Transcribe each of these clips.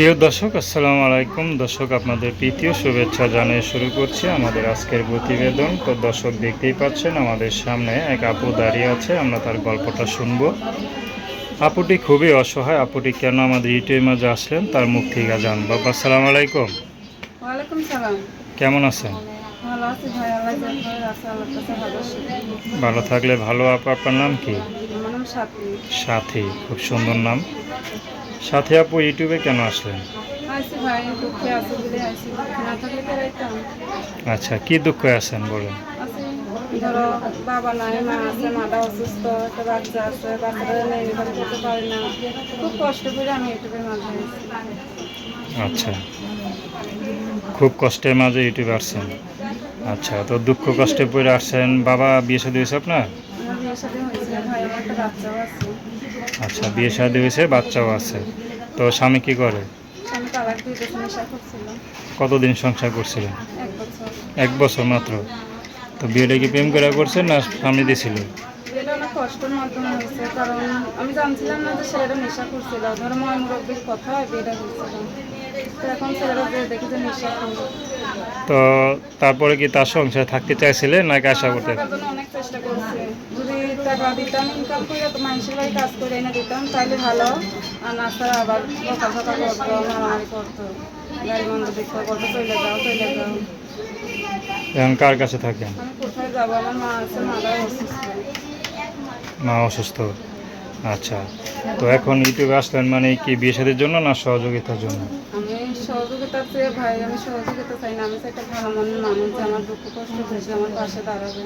প্রিয় দর্শক আসসালামু আলাইকুম। দর্শক আপনাদের প্রীতীয় শুভেচ্ছা জানিয়ে শুরু করছি আমাদের আজকের প্রতিবেদন। তো দর্শক দেখতেই পাচ্ছেন আমাদের সামনে এক আপু দাঁড়িয়ে আছে আমরা তার গল্পটা শুনব। আপুটি খুবই অসহায় আপুটি কেন আমাদের ইউটিউবের মাঝে আসলেন তার মুখ থেকে জানব। আপু, আসসালামু আলাইকুম। কেমন আছেন? ভালো থাকলে ভালো আপু আপনার নাম কি? সাথী। সাথী খুব সুন্দর নাম। সাথী আপু ইউটিউবে কেন আসলেন? আচ্ছা কি দুঃখে আছেন বলেন? ধরো বাবা নাই মা আছে মাটা অসুস্থ একটা বাচ্চা আছে বাচ্চাটা নেই করতে পারি না। খুব কষ্ট করে আমি ইউটিউবের মাঝে আচ্ছা খুব কষ্টের মাঝে ইউটিউবে আসছেন। আচ্ছা তো দুঃখ কষ্টে পড়ে আসছেন। বাবা বিয়ে হয়েছে আপনার? সাথে হয়েছে ভাই আমার একটা বাচ্চাও আছে। আচ্ছা বিয়ে শাদী হয়েছে বাচ্চাও আছে। তো স্বামী কি করে? কতদিন সংসার করছিলেন? এক বছর। মাত্র। তো বিয়েটা কি প্রেম করে করছেন না স্বামী দিয়েছিল কষ্টের মাধ্যমে হয়েছে কারণ আমি জানছিলাম না যে ছেলেটা নেশা করছিল। ধরো ময় মুরব্বীর কথা বিয়েটা হয়েছিল তো এখন ছেলেটা যে দেখি যে নেশা করল তো তারপরে কি তার সংসারে থাকতে চাইছিলেন নাকি আশা করতে? অনেক চেষ্টা করছে। যদি টাকা দিতাম ইনকাম করে তো মানুষের বাড়ি কাজ করে এনে দিতাম তাহলে ভালো। আর নাস্তা আবার বকা ঝকা করতো মারামারি করতো। গাড়ি বন্ধ দেখতে করতো চলে যাও চলে যাও। এখন কার কাছে থাকেন? আমি কোথায় যাব? আমার মা আছে মারা অসুস্থ। মা অসুস্থ। আচ্ছা তো এখন ইউটিউবে আসলেন মানে কি বিয়ে শাদীর জন্য না সহযোগিতার জন্য? আমি সহযোগিতা চেয়ে ভাই আমি সহযোগিতা চাই না। আমি চাই একটা ভালো মনের মানুষ যে আমার দুঃখ কষ্ট বুঝে আমার পাশে দাঁড়াবে।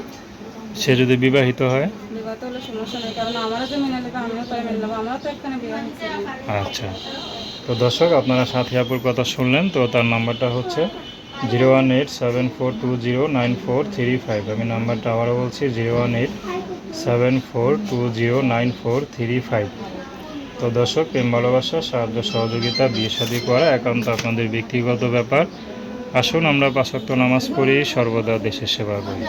সে যদি বিবাহিত হয়? বিবাহ হলে সমস্যা নেই কারণ আমারও যে মেনে নেবে আমিও তাই মেনে নেব। আমরাও তো একখানে বিয়ে আচ্ছা তো দর্শক আপনারা সাথী আপুর কথা শুনলেন তো তার নাম্বারটা হচ্ছে zero one eight seven four two zero nine four three five. আমি নাম্বারটা আবারও বলছি zero one eight seven four two zero nine four three five তো দর্শক, প্রেম ভালোবাসা, সাহায্য, সহযোগিতা, বিয়ে শাদী করা একান্ত আপনাদের ব্যক্তিগত ব্যাপার। আসুন আমরা পাশাক্ত নামাজ পড়ি, সর্বদা দেশের সেবা করি।